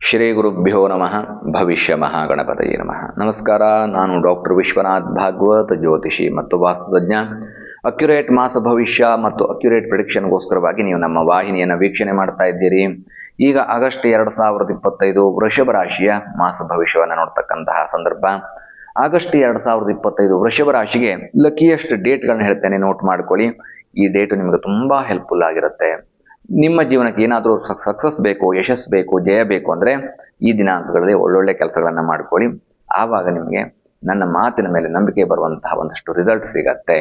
ಶ್ರೀ ಗುರುಭ್ಯೋ ನಮಃ. ಭವಿಷ್ಯ ಮಹಾಗಣಪತಯೇ ನಮಃ. ನಮಸ್ಕಾರ, ನಾನು ಡಾಕ್ಟರ್ ವಿಶ್ವನಾಥ್ ಭಾಗವತ್ ಜ್ಯೋತಿಷಿ ಮತ್ತು ವಾಸ್ತುತಜ್ಞ ಅಕ್ಯುರೇಟ್ ಮಾಸ ಭವಿಷ್ಯ ಮತ್ತು ಅಕ್ಯುರೇಟ್ ಪ್ರಿಡಿಕ್ಷನ್ಗೋಸ್ಕರವಾಗಿ ನೀವು ನಮ್ಮ ವಾಹಿನಿಯನ್ನು ವೀಕ್ಷಣೆ ಮಾಡ್ತಾ ಇದ್ದೀರಿ. ಈಗ ಆಗಸ್ಟ್ ಎರಡು ಸಾವಿರದ ಇಪ್ಪತ್ತೈದು ವೃಷಭ ರಾಶಿಯ ಮಾಸ ಭವಿಷ್ಯವನ್ನು ನೋಡ್ತಕ್ಕಂತಹ ಸಂದರ್ಭ. ಆಗಸ್ಟ್ ಎರಡು ಸಾವಿರದ ಇಪ್ಪತ್ತೈದು ವೃಷಭ ರಾಶಿಗೆ ಲಕ್ಕಿಯಷ್ಟು ಡೇಟ್ಗಳನ್ನ ಹೇಳ್ತೇನೆ ನೋಟ್ ಮಾಡ್ಕೊಳ್ಳಿ. ಈ ಡೇಟು ನಿಮಗೆ ತುಂಬಾ ಹೆಲ್ಪ್ಫುಲ್ ಆಗಿರುತ್ತೆ. ನಿಮ್ಮ ಜೀವನಕ್ಕೆ ಏನಾದರೂ ಸಕ್ಸಸ್ ಬೇಕು ಯಶಸ್ಸು ಬೇಕು, ಜಯ ಬೇಕು ಅಂದರೆ ಈ ದಿನಾಂಕಗಳಲ್ಲಿ ಒಳ್ಳೊಳ್ಳೆ ಕೆಲಸಗಳನ್ನು ಮಾಡ್ಕೊಳ್ಳಿ. ಆವಾಗ ನಿಮಗೆ ನನ್ನ ಮಾತಿನ ಮೇಲೆ ನಂಬಿಕೆ ಬರುವಂತಹ ಒಂದಷ್ಟು ರಿಸಲ್ಟ್ ಸಿಗತ್ತೆ.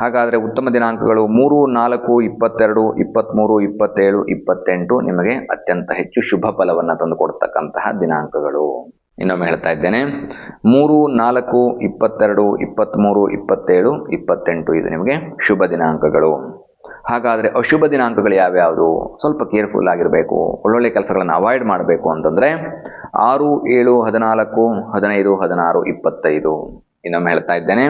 ಹಾಗಾದರೆ ಉತ್ತಮ ದಿನಾಂಕಗಳು ಮೂರು, ನಾಲ್ಕು, ಇಪ್ಪತ್ತೆರಡು ಇಪ್ಪತ್ತ್ಮೂರು ಇಪ್ಪತ್ತೇಳು, ಇಪ್ಪತ್ತೆಂಟು ನಿಮಗೆ ಅತ್ಯಂತ ಹೆಚ್ಚು ಶುಭ ಫಲವನ್ನು ತಂದುಕೊಡ್ತಕ್ಕಂತಹ ದಿನಾಂಕಗಳು. ಇನ್ನೊಮ್ಮೆ ಹೇಳ್ತಾ ಇದ್ದೇನೆ. ಮೂರು, ನಾಲ್ಕು, ಇಪ್ಪತ್ತೆರಡು ಇಪ್ಪತ್ತ್ಮೂರು ಇಪ್ಪತ್ತೇಳು, ಇಪ್ಪತ್ತೆಂಟು ಇದು ನಿಮಗೆ ಶುಭ ದಿನಾಂಕಗಳು. ಹಾಗಾದರೆ ಅಶುಭ ದಿನಾಂಕಗಳು ಯಾವ್ಯಾವುದು? ಸ್ವಲ್ಪ ಕೇರ್ಫುಲ್ ಆಗಿರಬೇಕು. ಒಳ್ಳೊಳ್ಳೆ ಕೆಲಸಗಳನ್ನು ಅವಾಯ್ಡ್ ಮಾಡಬೇಕು ಅಂತಂದರೆ ಆರು, ಏಳು, ಹದಿನಾಲ್ಕು, ಹದಿನೈದು, ಹದಿನಾರು, ಇಪ್ಪತ್ತೈದು. ಇನ್ನೊಮ್ಮೆ ಹೇಳ್ತಾ ಇದ್ದೇನೆ.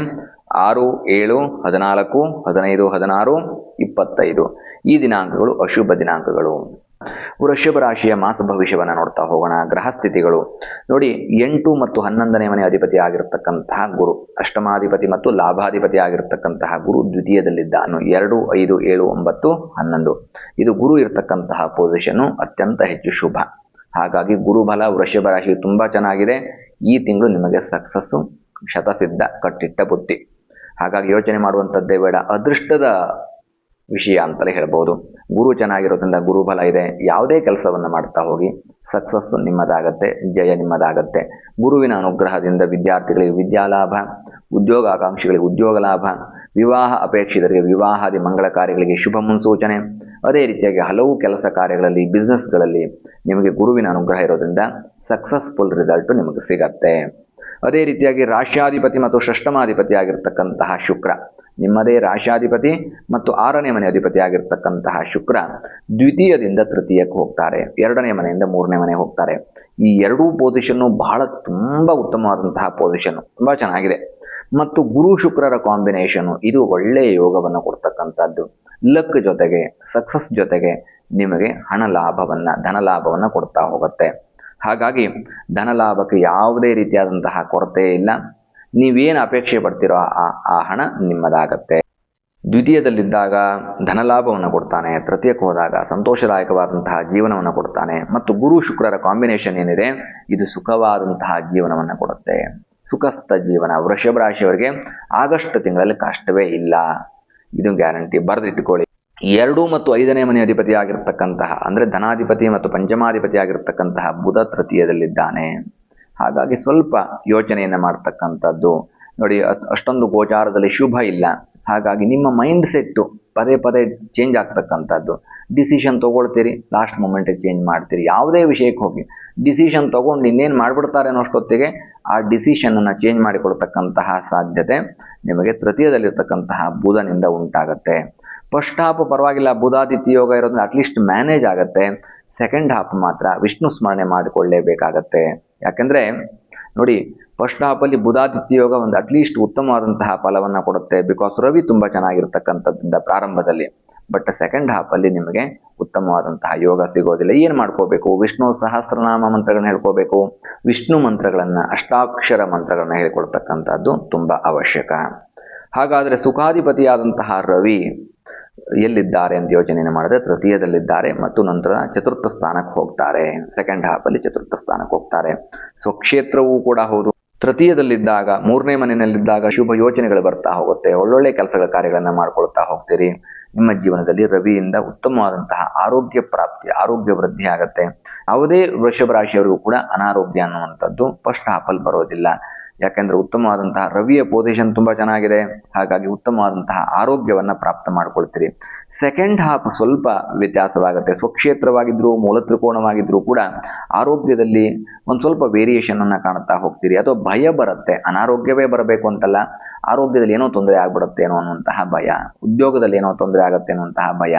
ಆರು, ಏಳು, ಹದಿನಾಲ್ಕು, ಹದಿನೈದು, ಹದಿನಾರು, ಇಪ್ಪತ್ತೈದು. ಈ ದಿನಾಂಕಗಳು ಅಶುಭ ದಿನಾಂಕಗಳು. ವೃಷಭ ರಾಶಿಯ ಮಾಸ ಭವಿಷ್ಯವನ್ನು ನೋಡ್ತಾ ಹೋಗೋಣ. ಗ್ರಹ ಸ್ಥಿತಿಗಳು ನೋಡಿ, ಎಂಟು ಮತ್ತು ಹನ್ನೊಂದನೇ ಮನೆ ಅಧಿಪತಿ ಆಗಿರತಕ್ಕಂತಹ ಗುರು. ಅಷ್ಟಮಾಧಿಪತಿ ಮತ್ತು ಲಾಭಾಧಿಪತಿ ಆಗಿರತಕ್ಕಂತಹ ಗುರು ದ್ವಿತೀಯದಲ್ಲಿದ್ದಾನು ಎರಡು, ಐದು, ಏಳು, ಒಂಬತ್ತು, ಹನ್ನೊಂದು. ಇದು ಗುರು ಇರತಕ್ಕಂತಹ ಪೊಸಿಷನ್ನು ಅತ್ಯಂತ ಹೆಚ್ಚು ಶುಭ. ಹಾಗಾಗಿ ಗುರುಬಲ ವೃಷಭ ರಾಶಿ ತುಂಬಾ ಚೆನ್ನಾಗಿದೆ. ಈ ತಿಂಗಳು ನಿಮಗೆ ಸಕ್ಸಸ್ಸು ಶತಸಿದ್ಧ ಕಟ್ಟಿಟ್ಟ ಬುತ್ತಿ ಹಾಗಾಗಿ ಯೋಚನೆ ಮಾಡುವಂಥದ್ದೇ ಬೇಡ. ಅದೃಷ್ಟದ ವಿಷಯ ಅಂತಲೇ ಹೇಳ್ಬೋದು. ಗುರು ಚೆನ್ನಾಗಿರೋದ್ರಿಂದ ಗುರುಬಲ ಇದೆ. ಯಾವುದೇ ಕೆಲಸವನ್ನು ಮಾಡ್ತಾ ಹೋಗಿ ಸಕ್ಸಸ್ ನಿಮ್ಮದಾಗತ್ತೆ, ಜಯ ನಿಮ್ಮದಾಗತ್ತೆ. ಗುರುವಿನ ಅನುಗ್ರಹದಿಂದ ವಿದ್ಯಾರ್ಥಿಗಳಿಗೆ ವಿದ್ಯಾಲಾಭ ಉದ್ಯೋಗಾಕಾಂಕ್ಷಿಗಳಿಗೆ ಉದ್ಯೋಗ ಲಾಭ, ವಿವಾಹ ಅಪೇಕ್ಷಿತರಿಗೆ ವಿವಾಹಾದಿ ಮಂಗಳ ಕಾರ್ಯಗಳಿಗೆ ಶುಭ ಮುನ್ಸೂಚನೆ. ಅದೇ ರೀತಿಯಾಗಿ ಹಲವು ಕೆಲಸ ಕಾರ್ಯಗಳಲ್ಲಿ ಬಿಸ್ನೆಸ್ಗಳಲ್ಲಿ ನಿಮಗೆ ಗುರುವಿನ ಅನುಗ್ರಹ ಇರೋದ್ರಿಂದ ಸಕ್ಸಸ್ಫುಲ್ ರಿಸಲ್ಟ್ ನಿಮಗೆ ಸಿಗತ್ತೆ. ಅದೇ ರೀತಿಯಾಗಿ ರಾಶ್ಯಾಧಿಪತಿ ಮತ್ತು ಷಷ್ಟಮಾಧಿಪತಿ ಆಗಿರ್ತಕ್ಕಂತಹ ಶುಕ್ರ. ನಿಮ್ಮದೇ ರಾಶಾಧಿಪತಿ ಮತ್ತು ಆರನೇ ಮನೆ ಅಧಿಪತಿ ಆಗಿರ್ತಕ್ಕಂತಹ ಶುಕ್ರ ದ್ವಿತೀಯದಿಂದ ತೃತೀಯಕ್ಕೆ ಹೋಗ್ತಾರೆ, ಎರಡನೇ ಮನೆಯಿಂದ ಮೂರನೇ ಮನೆ ಹೋಗ್ತಾರೆ. ಈ ಎರಡೂ ಪೊಸಿಷನ್ನು ಬಹಳ ತುಂಬ ಉತ್ತಮವಾದಂತಹ ಪೊಸಿಷನ್ ತುಂಬ ಚೆನ್ನಾಗಿದೆ. ಮತ್ತು ಗುರು ಶುಕ್ರರ ಕಾಂಬಿನೇಷನು ಇದು ಒಳ್ಳೆಯ ಯೋಗವನ್ನು ಕೊಡ್ತಕ್ಕಂಥದ್ದು. ಲಕ್ ಜೊತೆಗೆ ಸಕ್ಸಸ್ ಜೊತೆಗೆ ನಿಮಗೆ ಹಣ ಲಾಭವನ್ನು ಧನ ಲಾಭವನ್ನು ಕೊಡ್ತಾ ಹೋಗುತ್ತೆ. ಹಾಗಾಗಿ ಧನ ಲಾಭಕ್ಕೆ ಯಾವುದೇ ರೀತಿಯಾದಂತಹ ಕೊರತೆ ಇಲ್ಲ. ನೀವೇನು ಅಪೇಕ್ಷೆ ಪಡ್ತೀರೋ ಆ ಆ ಹಣ ನಿಮ್ಮದಾಗತ್ತೆ. ದ್ವಿತೀಯದಲ್ಲಿದ್ದಾಗ ಧನಲಾಭವನ್ನು ಕೊಡ್ತಾನೆ ತೃತೀಯಕ್ಕೆ ಹೋದಾಗ ಸಂತೋಷದಾಯಕವಾದಂತಹ ಜೀವನವನ್ನು ಕೊಡ್ತಾನೆ, ಮತ್ತು ಗುರು ಶುಕ್ರರ ಕಾಂಬಿನೇಷನ್ ಏನಿದೆ, ಇದು ಸುಖವಾದಂತಹ ಜೀವನವನ್ನು ಕೊಡುತ್ತೆ. ಸುಖಸ್ಥ ಜೀವನ, ವೃಷಭ ರಾಶಿಯವರಿಗೆ ಆಗಸ್ಟ್ ತಿಂಗಳಲ್ಲಿ ಕಷ್ಟವೇ ಇಲ್ಲ. ಇದು ಗ್ಯಾರಂಟಿ. ಬರೆದಿಟ್ಟುಕೊಳ್ಳಿ ಎರಡು ಮತ್ತು ಐದನೇ ಮನೆ ಅಧಿಪತಿಯಾಗಿರ್ತಕ್ಕಂತಹ, ಅಂದರೆ ಧನಾಧಿಪತಿ ಮತ್ತು ಪಂಚಮಾಧಿಪತಿ ಆಗಿರ್ತಕ್ಕಂತಹ ಬುಧ ತೃತೀಯದಲ್ಲಿದ್ದಾನೆ. ಹಾಗಾಗಿ ಸ್ವಲ್ಪ ಯೋಚನೆಯನ್ನು ಮಾಡ್ತಕ್ಕಂಥದ್ದು. ನೋಡಿ ಅಷ್ಟೊಂದು ಗೋಚಾರದಲ್ಲಿ ಶುಭ ಇಲ್ಲ. ಹಾಗಾಗಿ ನಿಮ್ಮ ಮೈಂಡ್ ಸೆಟ್ಟು ಪದೇ ಪದೇ ಚೇಂಜ್ ಆಗ್ತಕ್ಕಂಥದ್ದು. ಡಿಸಿಷನ್ ತೊಗೊಳ್ತೀರಿ ಲಾಸ್ಟ್ ಮೂಮೆಂಟಿಗೆ ಚೇಂಜ್ ಮಾಡ್ತೀರಿ. ಯಾವುದೇ ವಿಷಯಕ್ಕೆ ಹೋಗಿ ಡಿಸಿಷನ್ ತೊಗೊಂಡು ಇನ್ನೇನು ಮಾಡಿಬಿಡ್ತಾರೆ ಅನ್ನೋಷ್ಟೊತ್ತಿಗೆ ಆ ಡಿಸಿಷನನ್ನು ಚೇಂಜ್ ಮಾಡಿಕೊಳ್ತಕ್ಕಂತಹ ಸಾಧ್ಯತೆ ನಿಮಗೆ ತೃತೀಯದಲ್ಲಿರ್ತಕ್ಕಂತಹ ಬುಧನಿಂದ ಉಂಟಾಗತ್ತೆ. ಫಸ್ಟ್ ಹಾಫ್ ಪರವಾಗಿಲ್ಲ, ಬುಧಾದಿತ್ಯ ಯೋಗ ಇರೋದ್ರಿಂದ ಅಟ್ಲೀಸ್ಟ್ ಮ್ಯಾನೇಜ್ ಆಗುತ್ತೆ. ಸೆಕೆಂಡ್ ಹಾಫ್ ಮಾತ್ರ ವಿಷ್ಣು ಸ್ಮರಣೆ ಮಾಡಿಕೊಳ್ಳೇಬೇಕಾಗತ್ತೆ. ಯಾಕೆಂದರೆ ನೋಡಿ ಫಸ್ಟ್ ಹಾಫಲ್ಲಿ ಬುಧಾದಿತ್ಯ ಯೋಗ ಒಂದು ಅಟ್ಲೀಸ್ಟ್ ಉತ್ತಮವಾದಂತಹ ಫಲವನ್ನು ಕೊಡುತ್ತೆ. ಬಿಕಾಸ್ ರವಿ ತುಂಬ ಚೆನ್ನಾಗಿರ್ತಕ್ಕಂಥದ್ದಿಂದ ಪ್ರಾರಂಭದಲ್ಲಿ. ಬಟ್ ಸೆಕೆಂಡ್ ಹಾಫಲ್ಲಿ ನಿಮಗೆ ಉತ್ತಮವಾದಂತಹ ಯೋಗ ಸಿಗೋದಿಲ್ಲ. ಏನು ಮಾಡ್ಕೋಬೇಕು? ವಿಷ್ಣು ಸಹಸ್ರನಾಮ ಮಂತ್ರಗಳನ್ನ ಹೇಳ್ಕೋಬೇಕು. ವಿಷ್ಣು ಮಂತ್ರಗಳನ್ನು, ಅಷ್ಟಾಕ್ಷರ ಮಂತ್ರಗಳನ್ನ ಹೇಳ್ಕೊಳ್ತಕ್ಕಂಥದ್ದು ತುಂಬ ಅವಶ್ಯಕ. ಹಾಗಾದರೆ ಸುಖಾಧಿಪತಿಯಾದಂತಹ ರವಿ ಎಲ್ಲಿದ್ದಾರೆ ಅಂತ ಯೋಚನೆಯನ್ನು ಮಾಡಿದ್ರೆ ತೃತೀಯದಲ್ಲಿದ್ದಾರೆ ಮತ್ತು ನಂತರ ಚತುರ್ಥ ಸ್ಥಾನಕ್ಕೆ ಹೋಗ್ತಾರೆ. ಸೆಕೆಂಡ್ ಹಾಫಲ್ಲಿ ಚತುರ್ಥ ಸ್ಥಾನಕ್ಕೆ ಹೋಗ್ತಾರೆ. ಸ್ವಕ್ಷೇತ್ರವೂ ಕೂಡ ಹೌದು. ತೃತೀಯದಲ್ಲಿದ್ದಾಗ, ಮೂರನೇ ಮನೆಯಲ್ಲಿದ್ದಾಗ ಶುಭ ಯೋಚನೆಗಳು ಬರ್ತಾ ಹೋಗುತ್ತೆ. ಒಳ್ಳೊಳ್ಳೆ ಕೆಲಸಗಳ ಕಾರ್ಯಗಳನ್ನು ಮಾಡ್ಕೊಳ್ತಾ ಹೋಗ್ತೀರಿ. ನಿಮ್ಮ ಜೀವನದಲ್ಲಿ ರವಿಯಿಂದ ಉತ್ತಮವಾದಂತಹ ಆರೋಗ್ಯ ಪ್ರಾಪ್ತಿ, ಆರೋಗ್ಯ ವೃದ್ಧಿ ಆಗುತ್ತೆ. ಯಾವುದೇ ವೃಷಭ ರಾಶಿಯವರಿಗೂ ಕೂಡ ಅನಾರೋಗ್ಯ ಅನ್ನುವಂಥದ್ದು ಫಸ್ಟ್ ಹಾಫಲ್ಲಿ ಬರೋದಿಲ್ಲ. ಯಾಕೆಂದ್ರೆ ಉತ್ತಮವಾದಂತಹ ರವಿಯ ಪೊಸಿಷನ್ ತುಂಬಾ ಚೆನ್ನಾಗಿದೆ. ಹಾಗಾಗಿ ಉತ್ತಮವಾದಂತಹ ಆರೋಗ್ಯವನ್ನು ಪ್ರಾಪ್ತ ಮಾಡ್ಕೊಳ್ತೀರಿ. ಸೆಕೆಂಡ್ ಹಾಫ್ ಸ್ವಲ್ಪ ವ್ಯತ್ಯಾಸವಾಗುತ್ತೆ. ಸ್ವಕ್ಷೇತ್ರವಾಗಿದ್ರು, ಮೂಲ ತ್ರಿಕೋಣವಾಗಿದ್ರು ಕೂಡ ಆರೋಗ್ಯದಲ್ಲಿ ಒಂದು ಸ್ವಲ್ಪ ವೇರಿಯೇಷನ್ ಅನ್ನ ಕಾಣುತ್ತಾ ಹೋಗ್ತೀರಿ. ಅಥವಾ ಭಯ ಬರುತ್ತೆ. ಅನಾರೋಗ್ಯವೇ ಬರಬೇಕು ಅಂತಲ್ಲ. ಆರೋಗ್ಯದಲ್ಲಿ ಏನೋ ತೊಂದರೆ ಆಗ್ಬಿಡುತ್ತೇನೋ ಅನ್ನುವಂತಹ ಭಯ. ಉದ್ಯೋಗದಲ್ಲಿ ಏನೋ ತೊಂದರೆ ಆಗುತ್ತೆ ಅನ್ನುವಂತಹ ಭಯ.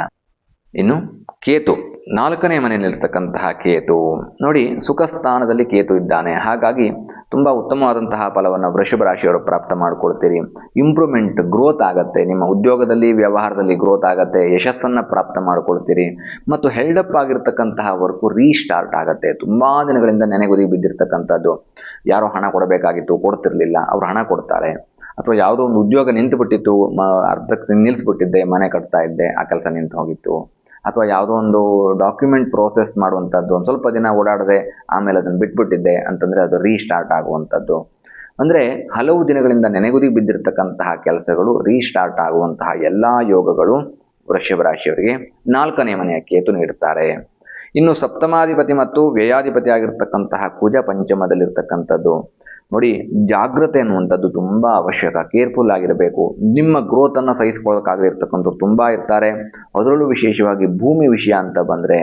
ಇನ್ನು ಕೇತು. ನಾಲ್ಕನೇ ಮನೆಯಲ್ಲಿರ್ತಕ್ಕಂತಹ ಕೇತು. ನೋಡಿ ಸುಖ ಸ್ಥಾನದಲ್ಲಿ ಕೇತು ಇದ್ದಾನೆ. ಹಾಗಾಗಿ ತುಂಬ ಉತ್ತಮವಾದಂತಹ ಫಲವನ್ನು ವೃಷಭ ರಾಶಿಯವರು ಪ್ರಾಪ್ತ ಮಾಡಿಕೊಳ್ತೀರಿ. ಇಂಪ್ರೂವ್ಮೆಂಟ್ ಗ್ರೋತ್ ಆಗತ್ತೆ. ನಿಮ್ಮ ಉದ್ಯೋಗದಲ್ಲಿ, ವ್ಯವಹಾರದಲ್ಲಿ ಗ್ರೋತ್ ಆಗುತ್ತೆ. ಯಶಸ್ಸನ್ನು ಪ್ರಾಪ್ತ ಮಾಡ್ಕೊಳ್ತೀರಿ. ಮತ್ತು ಹೆಲ್ಡಪ್ ಆಗಿರ್ತಕ್ಕಂತಹ ವರ್ಕು ರೀಸ್ಟಾರ್ಟ್ ಆಗತ್ತೆ. ತುಂಬ ದಿನಗಳಿಂದ ನೆನೆಗುದಿ ಬಿದ್ದಿರ್ತಕ್ಕಂಥದ್ದು. ಯಾರೋ ಹಣ ಕೊಡಬೇಕಾಗಿತ್ತು, ಕೊಡ್ತಿರಲಿಲ್ಲ. ಅವರು ಹಣ ಕೊಡ್ತಾರೆ. ಅಥವಾ ಯಾವುದೋ ಒಂದು ಉದ್ಯೋಗ ನಿಂತು ಬಿಟ್ಟಿತ್ತು ಮ, ಅರ್ಧಕ್ಕೆ ನಿಲ್ಲಿಸ್ಬಿಟ್ಟಿದ್ದೆ ಮನೆ ಕಟ್ತಾ ಇದ್ದೆ, ಆ ಕೆಲಸ ನಿಂತು ಹೋಗಿತ್ತು ಅಥವಾ ಯಾವುದೋ ಒಂದು ಡಾಕ್ಯುಮೆಂಟ್ ಪ್ರೋಸೆಸ್ ಮಾಡುವಂಥದ್ದು, ಒಂದು ಸ್ವಲ್ಪ ದಿನ ಓಡಾಡದೆ ಆಮೇಲೆ ಅದನ್ನು ಬಿಟ್ಬಿಟ್ಟಿದ್ದೆ ಅಂತಂದರೆ ಅದು ರೀಸ್ಟಾರ್ಟ್ ಆಗುವಂಥದ್ದು. ಅಂದರೆ ಹಲವು ದಿನಗಳಿಂದ ನೆನೆಗುದಿ ಬಿದ್ದಿರತಕ್ಕಂತಹ ಕೆಲಸಗಳು ರೀಸ್ಟಾರ್ಟ್ ಆಗುವಂತಹ ಎಲ್ಲ ಯೋಗಗಳು ವೃಷಭ ರಾಶಿಯವರಿಗೆ ನಾಲ್ಕನೇ ಮನೆಯ ಕೇತು ನೀಡುತ್ತಾರೆ. ಇನ್ನು ಸಪ್ತಮಾಧಿಪತಿ ಮತ್ತು ವ್ಯಯಾಧಿಪತಿ ಆಗಿರ್ತಕ್ಕಂತಹ ಕುಜ ಪಂಚಮದಲ್ಲಿರ್ತಕ್ಕಂಥದ್ದು. ನೋಡಿ, ಜಾಗ್ರತೆ ಅನ್ನುವಂಥದ್ದು ತುಂಬ ಅವಶ್ಯಕ. ಕೇರ್ಫುಲ್ ಆಗಿರಬೇಕು. ನಿಮ್ಮ ಗ್ರೋತನ್ನು ಸಹಿಸ್ಕೊಳ್ಳೋಕ್ಕಾಗದೇ ಇರ್ತಕ್ಕಂಥವ್ರು ತುಂಬ ಇರ್ತಾರೆ. ಅದರಲ್ಲೂ ವಿಶೇಷವಾಗಿ ಭೂಮಿ ವಿಷಯ ಅಂತ ಬಂದರೆ,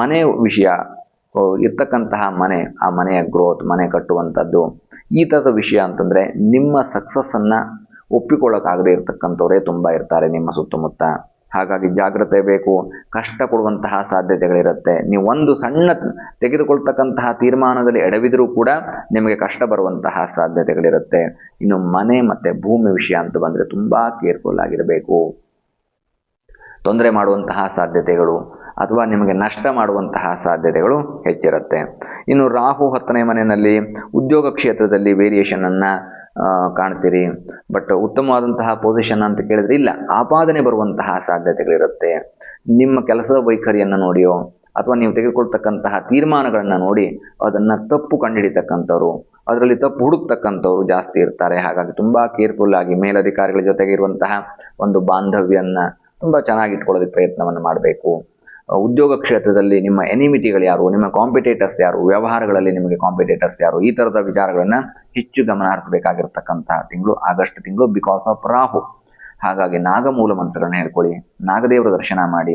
ಮನೆ ವಿಷಯ ಇರ್ತಕ್ಕಂತಹ ಮನೆ, ಆ ಮನೆಯ ಗ್ರೋತ್ ಮನೆ ಕಟ್ಟುವಂಥದ್ದು, ಈ ಥರದ ವಿಷಯ ಅಂತಂದರೆ ನಿಮ್ಮ ಸಕ್ಸಸ್ಸನ್ನು ಒಪ್ಪಿಕೊಳ್ಳೋಕ್ಕಾಗದೇ ಇರ್ತಕ್ಕಂಥವರೇ ತುಂಬ ಇರ್ತಾರೆ ನಿಮ್ಮ ಸುತ್ತಮುತ್ತ. ಹಾಗಾಗಿ ಜಾಗ್ರತೆ ಬೇಕು. ಕಷ್ಟ ಕೊಡುವಂತಹ ಸಾಧ್ಯತೆಗಳಿರುತ್ತೆ. ನೀವು ಒಂದು ಸಣ್ಣ ತೆಗೆದುಕೊಳ್ತಕ್ಕಂತಹ ತೀರ್ಮಾನದಲ್ಲಿ ಎಡವಿದರೂ ಕೂಡ ನಿಮಗೆ ಕಷ್ಟ ಬರುವಂತಹ ಸಾಧ್ಯತೆಗಳಿರುತ್ತೆ. ಇನ್ನು ಮನೆ ಮತ್ತೆ ಭೂಮಿ ವಿಷಯ ಅಂತ ಬಂದರೆ ತುಂಬ ಕೇರ್ಫುಲ್ ಆಗಿರಬೇಕು. ತೊಂದರೆ ಮಾಡುವಂತಹ ಸಾಧ್ಯತೆಗಳು ಅಥವಾ ನಿಮಗೆ ನಷ್ಟ ಮಾಡುವಂತಹ ಸಾಧ್ಯತೆಗಳು ಹೆಚ್ಚಿರುತ್ತೆ. ಇನ್ನು ರಾಹು ಹತ್ತನೇ ಮನೆಯಲ್ಲಿ ಉದ್ಯೋಗ ಕ್ಷೇತ್ರದಲ್ಲಿ ವೇರಿಯೇಷನ್ ಅನ್ನ ಆ, ಕಾಣ್ತೀರಿ. ಬಟ್ ಉತ್ತಮವಾದಂತಹ ಪೊಸಿಷನ್ ಅಂತ ಕೇಳಿದ್ರೆ ಇಲ್ಲ. ಆಪಾದನೆ ಬರುವಂತಹ ಸಾಧ್ಯತೆಗಳಿರುತ್ತೆ. ನಿಮ್ಮ ಕೆಲಸದ ವೈಖರಿಯನ್ನು ನೋಡಿಯೋ, ಅಥವಾ ನೀವು ತೆಗೆದುಕೊಳ್ತಕ್ಕಂತಹ ತೀರ್ಮಾನಗಳನ್ನು ನೋಡಿ, ಅದನ್ನ ತಪ್ಪು ಕಂಡುಹಿಡಿತಕ್ಕಂಥವ್ರು, ಅದರಲ್ಲಿ ತಪ್ಪು ಹುಡುಕ್ತಕ್ಕಂಥವ್ರು ಜಾಸ್ತಿ ಇರ್ತಾರೆ. ಹಾಗಾಗಿ ತುಂಬಾ ಕೇರ್ಫುಲ್ ಆಗಿ ಮೇಲಧಿಕಾರಿಗಳ ಜೊತೆಗೆ ಇರುವಂತಹ ಒಂದು ಬಾಂಧವ್ಯವನ್ನು ತುಂಬಾ ಚೆನ್ನಾಗಿ ಇಟ್ಕೊಳ್ಳೋದಕ್ಕೆ ಪ್ರಯತ್ನವನ್ನು ಮಾಡಬೇಕು. ಉದ್ಯೋಗ ಕ್ಷೇತ್ರದಲ್ಲಿ ನಿಮ್ಮ ಎನಿಮಿಟಿಗಳು ಯಾರು? ನಿಮ್ಮ ಕಾಂಪಿಟೇಟರ್ಸ್ ಯಾರು? ವ್ಯವಹಾರಗಳಲ್ಲಿ ನಿಮಗೆ ಕಾಂಪಿಟೇಟರ್ಸ್ ಯಾರು? ಈ ತರದ ವಿಚಾರಗಳನ್ನ ಹೆಚ್ಚು ಗಮನ ಹರಿಸಬೇಕಾಗಿರ್ತಕ್ಕಂತಹ ತಿಂಗಳು, ಆಗಸ್ಟ್ ತಿಂಗಳು ಬಿಕಾಸ್ ಆಫ್ ರಾಹು. ಹಾಗಾಗಿ ನಾಗಮೂಲ ಮಂತ್ರಗಳನ್ನ ಹೇಳ್ಕೊಳ್ಳಿ, ನಾಗದೇವರ ದರ್ಶನ ಮಾಡಿ,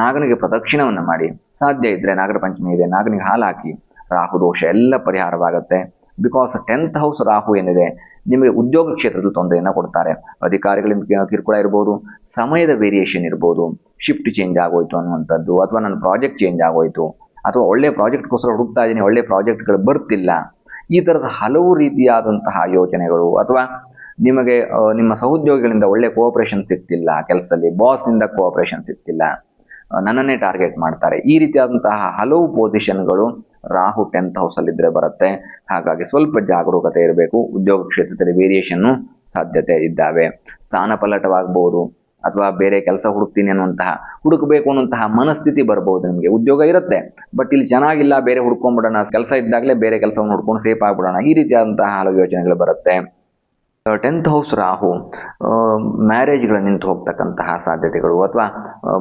ನಾಗನಿಗೆ ಪ್ರದಕ್ಷಿಣವನ್ನು ಮಾಡಿ. ಸಾಧ್ಯ ಇದ್ರೆ ನಾಗರ ಪಂಚಮಿ ಇದೆ, ನಾಗನಿಗೆ ಹಾಲು ಹಾಕಿ, ರಾಹು ದೋಷ ಎಲ್ಲ ಪರಿಹಾರವಾಗುತ್ತೆ. ಬಿಕಾಸ್ ಟೆಂತ್ ಹೌಸ್ ರಾಹು ಏನಿದೆ, ನಿಮಗೆ ಉದ್ಯೋಗ ಕ್ಷೇತ್ರದಲ್ಲಿ ತೊಂದರೆಯನ್ನು ಕೊಡ್ತಾರೆ. ಅಧಿಕಾರಿಗಳಿಂದ ಕಿರುಕುಳ ಇರ್ಬೋದು, ಸಮಯದ ವೇರಿಯೇಷನ್ ಇರ್ಬೋದು. ಶಿಫ್ಟ್ ಚೇಂಜ್ ಆಗೋಯ್ತು ಅನ್ನುವಂಥದ್ದು, ಅಥವಾ ನನ್ನ ಪ್ರಾಜೆಕ್ಟ್ ಚೇಂಜ್ ಆಗೋಯ್ತು, ಅಥವಾ ಒಳ್ಳೆ ಪ್ರಾಜೆಕ್ಟ್ಗೋಸ್ಕರ ಹುಡುಕ್ತಾ ಇದ್ದೀನಿ, ಒಳ್ಳೆ ಪ್ರಾಜೆಕ್ಟ್ಗಳು ಬರ್ತಿಲ್ಲ ಈ ಥರದ ಹಲವು ರೀತಿಯಾದಂತಹ ಯೋಚನೆಗಳು ಅಥವಾ ನಿಮಗೆ ನಿಮ್ಮ ಸಹೋದ್ಯೋಗಿಗಳಿಂದ ಒಳ್ಳೆ ಕೋಆಪರೇಷನ್ ಸಿಗ್ತಿಲ್ಲ, ಕೆಲಸದಲ್ಲಿ ಬಾಸ್ನಿಂದ ಕೋಆಪರೇಷನ್ ಸಿಗ್ತಿಲ್ಲ ನನ್ನನ್ನೇ ಟಾರ್ಗೆಟ್ ಮಾಡ್ತಾರೆ. ಈ ರೀತಿಯಾದಂತಹ ಹಲವು ಪೊಸಿಷನ್ಗಳು ರಾಹು ಟೆಂತ್ ಅಲ್ಲಿ ಇದ್ರೆ ಬರುತ್ತೆ. ಹಾಗಾಗಿ ಸ್ವಲ್ಪ ಜಾಗರೂಕತೆ ಇರಬೇಕು. ಉದ್ಯೋಗ ಕ್ಷೇತ್ರದಲ್ಲಿ ವೇರಿಯೇಷನ್ನು ಸಾಧ್ಯತೆ ಇದ್ದಾವೆ. ಸ್ಥಾನ ಪಲ್ಲಟವಾಗಬಹುದು ಅಥವಾ ಬೇರೆ ಕೆಲಸ ಹುಡುಕ್ತೀನಿ ಅನ್ನುವಂತಹ, ಹುಡುಕಬೇಕು ಅನ್ನುವಂತಹ ಮನಸ್ಥಿತಿ ಬರ್ಬೋದು ನಿಮಗೆ. ಉದ್ಯೋಗ ಇರುತ್ತೆ ಬಟ್ ಇಲ್ಲಿ ಚೆನ್ನಾಗಿಲ್ಲ, ಬೇರೆ ಹುಡ್ಕೊಂಡ್ಬಿಡೋಣ ಕೆಲಸ ಇದ್ದಾಗಲೇ ಬೇರೆ ಕೆಲಸವನ್ನು ಹುಡ್ಕೊಂಡು ಸೇಫ್ ಆಗ್ಬಿಡೋಣ, ಈ ರೀತಿಯಾದಂತಹ ಹಲವು ಯೋಚನೆಗಳು ಬರುತ್ತೆ. ಟೆಂತ್ ಹೌಸ್ ರಾಹು ಮ್ಯಾರೇಜ್ಗಳು ನಿಂತು ಹೋಗ್ತಕ್ಕಂತಹ ಸಾಧ್ಯತೆಗಳು, ಅಥವಾ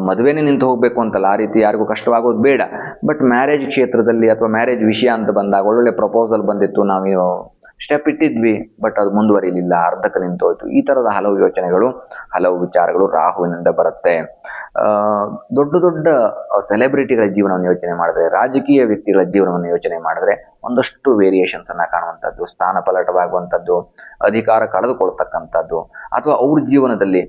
ಮದುವೆನೇ ನಿಂತು ಹೋಗಬೇಕು ಅಂತಲ್ಲ, ಆ ರೀತಿ ಯಾರಿಗೂ ಕಷ್ಟವಾಗೋದು ಬೇಡ ಬಟ್ ಮ್ಯಾರೇಜ್ ಕ್ಷೇತ್ರದಲ್ಲಿ ಅಥವಾ ಮ್ಯಾರೇಜ್ ವಿಷಯ ಅಂತ ಬಂದಾಗ, ಒಳ್ಳೊಳ್ಳೆ ಪ್ರಪೋಸಲ್ ಬಂದಿತ್ತು, ನಾವು ಸ್ಟೆಪ್ ಇಟ್ಟಿದ್ವಿ ಬಟ್ ಅದು ಮುಂದುವರಿಲಿಲ್ಲ. ಅರ್ಧಕ್ಕೆ ನಿಂತೋಯ್ತು. ಈ ತರದ ಹಲವು ಯೋಚನೆಗಳು, ಹಲವು ವಿಚಾರಗಳು ರಾಹುವಿನಿಂದ ಬರುತ್ತೆ. ದೊಡ್ಡ ದೊಡ್ಡ ಸೆಲೆಬ್ರಿಟಿಗಳ ಜೀವನವನ್ನು ಯೋಚನೆ ಮಾಡಿದ್ರೆ, ರಾಜಕೀಯ ವ್ಯಕ್ತಿಗಳ ಜೀವನವನ್ನು ಯೋಚನೆ ಮಾಡಿದ್ರೆ ಒಂದಷ್ಟು ವೇರಿಯೇಷನ್ಸ್ ಅನ್ನ ಕಾಣುವಂಥದ್ದು, ಸ್ಥಾನ ಪಲಟವಾಗುವಂಥದ್ದು, ಅಧಿಕಾರ ಕಳೆದುಕೊಳ್ತಕ್ಕಂಥದ್ದು, ಅಥವಾ ಅವ್ರ ಜೀವನದಲ್ಲಿ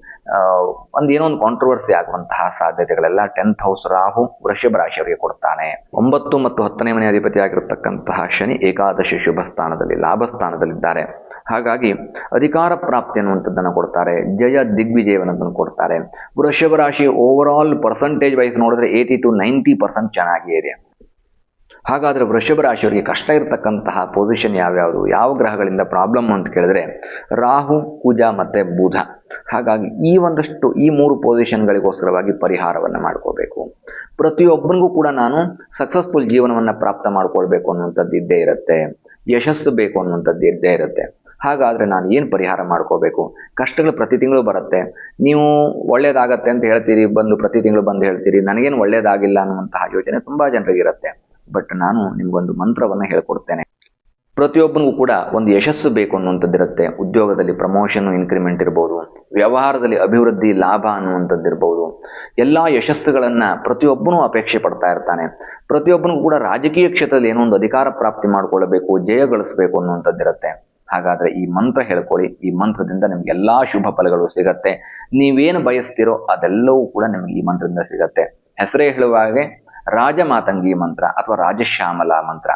ಒಂದು ಏನೋ ಒಂದು ಕಾಂಟ್ರವರ್ಸಿ ಆಗುವಂತಹ ಸಾಧ್ಯತೆಗಳೆಲ್ಲ ಟೆಂತ್ ಹೌಸ್ ರಾಹು ವೃಷಭ ರಾಶಿಯವರಿಗೆ ಕೊಡ್ತಾನೆ. ಒಂಬತ್ತು ಮತ್ತು ಹತ್ತನೇ ಮನೆ ಅಧಿಪತಿ ಆಗಿರತಕ್ಕಂತಹ ಶನಿ ಏಕಾದಶಿ ಶುಭ ಸ್ಥಾನದಲ್ಲಿ ಲಾಭ ಸ್ಥಾನದಲ್ಲಿದ್ದಾರೆ ಹಾಗಾಗಿ ಅಧಿಕಾರ ಪ್ರಾಪ್ತಿ ಅನ್ನುವಂಥದ್ದನ್ನು ಕೊಡ್ತಾರೆ, ಜಯ ದಿಗ್ವಿಜಯವನ್ನದನ್ನು ಕೊಡ್ತಾರೆ. ವೃಷಭ ರಾಶಿ ಓವರ್ ಆಲ್ ಪರ್ಸೆಂಟೇಜ್ ವೈಸ್ ನೋಡಿದ್ರೆ ಏಯ್ಟಿ ಟು ನೈಂಟಿ ಪರ್ಸೆಂಟ್ ಚೆನ್ನಾಗಿಯೇ ಇದೆ. ಹಾಗಾದರೆ ವೃಷಭ ರಾಶಿಯವರಿಗೆ ಕಷ್ಟ ಇರತಕ್ಕಂತಹ ಪೊಸಿಷನ್ ಯಾವ್ಯಾವುದು? ಯಾವ ಗ್ರಹಗಳಿಂದ ಪ್ರಾಬ್ಲಮ್ ಅಂತ ಕೇಳಿದ್ರೆ ರಾಹು, ಕುಜ ಮತ್ತು ಬುಧ. ಹಾಗಾಗಿ ಈ ಒಂದಷ್ಟು, ಈ ಮೂರು ಪೊಸಿಷನ್ಗಳಿಗೋಸ್ಕರವಾಗಿ ಪರಿಹಾರವನ್ನು ಮಾಡ್ಕೋಬೇಕು. ಪ್ರತಿಯೊಬ್ಬನಿಗೂ ಕೂಡ ನಾನು ಸಕ್ಸಸ್ಫುಲ್ ಜೀವನವನ್ನು ಪ್ರಾಪ್ತ ಮಾಡ್ಕೊಳ್ಬೇಕು ಅನ್ನುವಂಥದ್ದು ಇದ್ದೇ ಇರುತ್ತೆ. ಯಶಸ್ಸು ಬೇಕು ಅನ್ನುವಂಥದ್ದು ಇದ್ದೇ ಇರುತ್ತೆ. ಹಾಗಾದ್ರೆ ನಾನು ಏನು ಪರಿಹಾರ ಮಾಡ್ಕೋಬೇಕು? ಕಷ್ಟಗಳು ಪ್ರತಿ ತಿಂಗಳು ಬರುತ್ತೆ. ನೀವು ಒಳ್ಳೇದಾಗತ್ತೆ ಅಂತ ಹೇಳ್ತೀರಿ, ಬಂದು ಪ್ರತಿ ತಿಂಗಳು ಬಂದು ಹೇಳ್ತೀರಿ, ನನಗೇನು ಒಳ್ಳೇದಾಗಿಲ್ಲ ಅನ್ನುವಂತಹ ಯೋಚನೆ ತುಂಬ ಜನರಿಗಿರುತ್ತೆ. ಬಟ್ ನಾನು ನಿಮಗೊಂದು ಮಂತ್ರವನ್ನು ಹೇಳ್ಕೊಡ್ತೇನೆ. ಪ್ರತಿಯೊಬ್ಬನಿಗೂ ಕೂಡ ಒಂದು ಯಶಸ್ಸು ಬೇಕು ಅನ್ನುವಂಥದ್ದಿರುತ್ತೆ. ಉದ್ಯೋಗದಲ್ಲಿ ಪ್ರಮೋಷನ್ ಇನ್ಕ್ರಿಮೆಂಟ್ ಇರ್ಬೋದು, ವ್ಯವಹಾರದಲ್ಲಿ ಅಭಿವೃದ್ಧಿ ಲಾಭ ಅನ್ನುವಂಥದ್ದು ಇರ್ಬೋದು ಎಲ್ಲಾ ಯಶಸ್ಸುಗಳನ್ನ ಪ್ರತಿಯೊಬ್ಬನೂ ಅಪೇಕ್ಷೆ ಪಡ್ತಾ ಇರ್ತಾನೆ. ಪ್ರತಿಯೊಬ್ಬನಿಗೂ ಕೂಡ ರಾಜಕೀಯ ಕ್ಷೇತ್ರದಲ್ಲಿ ಏನೋ ಒಂದು ಅಧಿಕಾರ ಪ್ರಾಪ್ತಿ ಮಾಡಿಕೊಳ್ಳಬೇಕು ಜಯ ಗಳಿಸಬೇಕು ಅನ್ನುವಂಥದ್ದಿರುತ್ತೆ. ಹಾಗಾದ್ರೆ ಈ ಮಂತ್ರ ಹೇಳ್ಕೊಳ್ಳಿ. ಈ ಮಂತ್ರದಿಂದ ನಿಮ್ಗೆ ಎಲ್ಲಾ ಶುಭ ಫಲಗಳು ಸಿಗತ್ತೆ. ನೀವೇನು ಬಯಸ್ತಿರೋ ಅದೆಲ್ಲವೂ ಕೂಡ ನಿಮ್ಗೆ ಈ ಮಂತ್ರದಿಂದ ಸಿಗತ್ತೆ. ಹೆಸರೇ ಹೇಳುವ ಹಾಗೆ ರಾಜಮಾತಂಗಿ ಮಂತ್ರ ಅಥವಾ ರಾಜಶ್ಯಾಮಲ ಮಂತ್ರ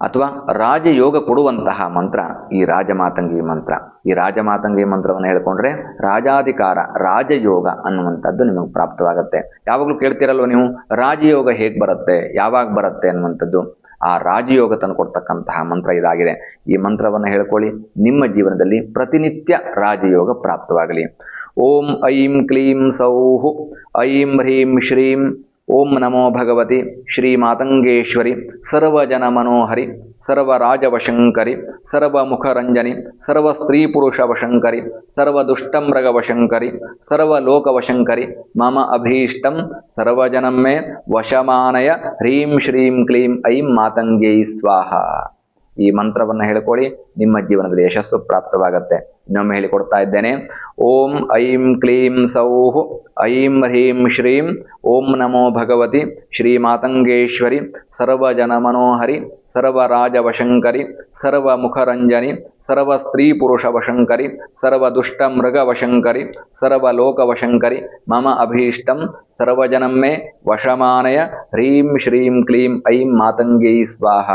ಅಥವಾ ರಾಜಯೋಗ ಕೊಡುವಂತಹ ಮಂತ್ರ ಈ ರಾಜಮಾತಂಗಿ ಮಂತ್ರ. ಈ ರಾಜಮಾತಂಗಿ ಮಂತ್ರವನ್ನು ಹೇಳ್ಕೊಂಡ್ರೆ ರಾಜಾಧಿಕಾರ, ರಾಜಯೋಗ ಅನ್ನುವಂಥದ್ದು ನಿಮಗೆ ಪ್ರಾಪ್ತವಾಗುತ್ತೆ. ಯಾವಾಗಲೂ ಕೇಳ್ತಿರಲ್ವ ನೀವು? ರಾಜಯೋಗ ಹೇಗೆ ಬರುತ್ತೆ? ಯಾವಾಗ ಬರುತ್ತೆ ಅನ್ನುವಂಥದ್ದು. ಆ ರಾಜಯೋಗ ತಂದು ಕೊಡ್ತಕ್ಕಂತಹ ಮಂತ್ರ ಇದಾಗಿದೆ. ಈ ಮಂತ್ರವನ್ನು ಹೇಳ್ಕೊಳ್ಳಿ. ನಿಮ್ಮ ಜೀವನದಲ್ಲಿ ಪ್ರತಿನಿತ್ಯ ರಾಜಯೋಗ ಪ್ರಾಪ್ತವಾಗಲಿ. ಓಂ ಐಂ ಕ್ಲೀಂ ಸೌಹು, ಐಂ ಹ್ರೀಂ ಶ್ರೀಂ ಓಂ ನಮೋ ಭಗವತಿ ಶ್ರೀ ಮಾತಂಗೇಶ್ವರಿ ಸರ್ವಜನ ಮನೋಹರಿ ಸರ್ವರಾಜವಶಂಕರಿ ಸರ್ವಮುಖರಂಜನಿ ಸರ್ವ ಸ್ತ್ರೀ ಪುರುಷ ವಶಂಕರಿ ಮಮ ಅಭೀಷ್ಟಂ ಸರ್ವಜನಂ ಮೇ ವಶಮಾನಯ, ಹ್ರೀಂ ಶ್ರೀಂ ಕ್ಲೀಂ ಐಂ ಮಾತಂಗೇ ಸ್ವಾಹ. ಈ ಮಂತ್ರವನ್ನು ಹೇಳ್ಕೊಳ್ಳಿ, ನಿಮ್ಮ ಜೀವನದಲ್ಲಿ ಯಶಸ್ಸು ಪ್ರಾಪ್ತವಾಗತ್ತೆ. ಇನ್ನೊಮ್ಮೆ ಹೇಳಿಕೊಡ್ತಾ ಇದ್ದೇನೆ. ಓಂ ಐಂ ಕ್ಲೀಂ ಸೌಹು, ಐಂ ಹ್ರೀಂ ಶ್ರೀಂ, ಓಂ ನಮೋ ಭಗವತಿ ಶ್ರೀ ಮಾತಂಗೇಶ್ವರಿ ಸರ್ವಜನ ಮನೋಹರಿ ಸರ್ವರಾಜವಶಂಕರಿ, ಸರ್ವಮುಖರಂಜನಿ ಸರ್ವ ವಶಂಕರಿ ಸರ್ವಲೋಕವಶಂಕರಿ, ಮಮ ಅಭೀಷ್ಟಂ, ಸರ್ವಜನಂ ಮೇ ವಶಮಾನಯ, ಹ್ರೀಂ ಶ್ರೀಂ ಕ್ಲೀಂ ಐಂ ಮಾತಂಗೈ ಸ್ವಾಹ.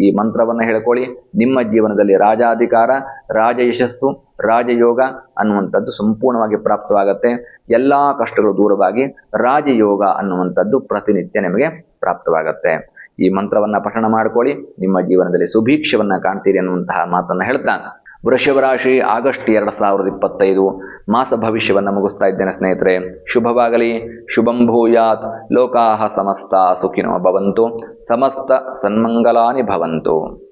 ಈ ಮಂತ್ರವನ್ನು ಹೇಳ್ಕೊಳ್ಳಿ. ನಿಮ್ಮ ಜೀವನದಲ್ಲಿ ರಾಜಾಧಿಕಾರ ರಾಜ ಯಶಸ್ಸು ರಾಜಯೋಗ ಅನ್ನುವಂಥದ್ದು ಸಂಪೂರ್ಣವಾಗಿ ಪ್ರಾಪ್ತವಾಗತ್ತೆ. ಎಲ್ಲ ಕಷ್ಟಗಳು ದೂರವಾಗಿ ರಾಜಯೋಗ ಅನ್ನುವಂಥದ್ದು ಪ್ರತಿನಿತ್ಯ ನಿಮಗೆ ಪ್ರಾಪ್ತವಾಗುತ್ತೆ. ಈ ಮಂತ್ರವನ್ನ ಪಠಣ ಮಾಡ್ಕೊಳ್ಳಿ. ನಿಮ್ಮ ಜೀವನದಲ್ಲಿ ಸುಭೀಕ್ಷವನ್ನ ಕಾಣ್ತೀರಿ ಅನ್ನುವಂತಹ ಮಾತನ್ನ ಹೇಳ್ತಾ ವೃಷಭ ರಾಶಿ ಆಗಸ್ಟ್ ಎರಡು ಸಾವಿರದ ಇಪ್ಪತ್ತೈದು ಮಾಸ ಭವಿಷ್ಯವನ್ನು ಮುಗಿಸ್ತಾ ಇದ್ದೇನೆ ಸ್ನೇಹಿತರೆ. ಶುಭವಾಗಲಿ. ಶುಭಂ ಭೂಯಾತ್. ಲೋಕಾಹ ಸಮಸ್ತ ಸುಖಿನೋ ಭವಂತು. ಸಮಸ್ತ ಸನ್ಮಂಗಲಾನಿ ಭವಂತು.